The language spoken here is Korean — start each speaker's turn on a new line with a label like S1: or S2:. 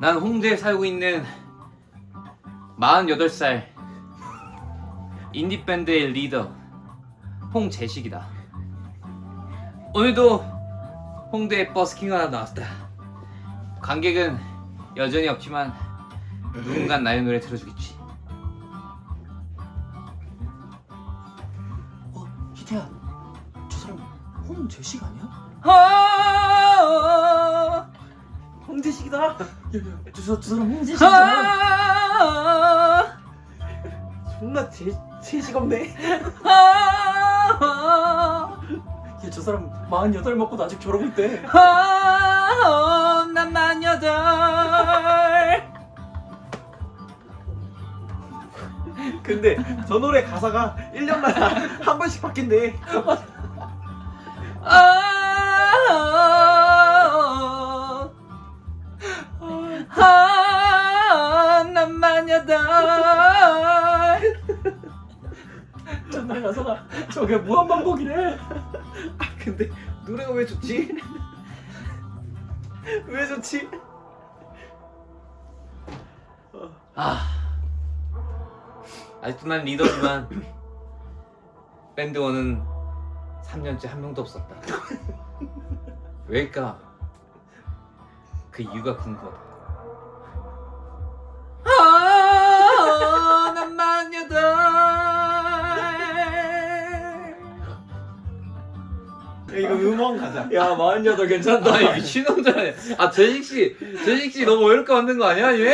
S1: 난 홍대에 살고 있는 48살 인디밴드의 리더 홍재식이다. 오늘도 홍대에 버스킹 하나 나왔다. 관객은 여전히 없지만 누군간 나의 노래 들어주겠지.
S2: 어, 희태야. 저 사람 홍재식 아니야?
S1: 아,
S2: 야, 저, 저, 저 사람 홍재식이잖아.
S1: 아,
S2: 존나 재, 재식 없네.
S1: 아,
S2: 야, 저 사람 48 먹고도 아직 저러고 있대.
S1: 아, 난 만여덟.
S2: 근데 저 노래 가사가 1년마다 한 번씩 바뀐대.
S1: 아, 난 만여덟.
S2: 전날 가사가 저게 무한 반복이래. 아, 근데 노래가 왜 좋지? 왜 좋지?
S1: 아, 아직도 난 리더지만 밴드 원은 3년째 한 명도 없었다. 왜일까? 그 이유가 궁금하다.
S2: 이거 음원 가자.
S3: 야, 48 괜찮다.
S1: 미친놈들 아니야. 아 재식 씨, 재식 씨 너무 어렵게 만든 거 아니야 얘?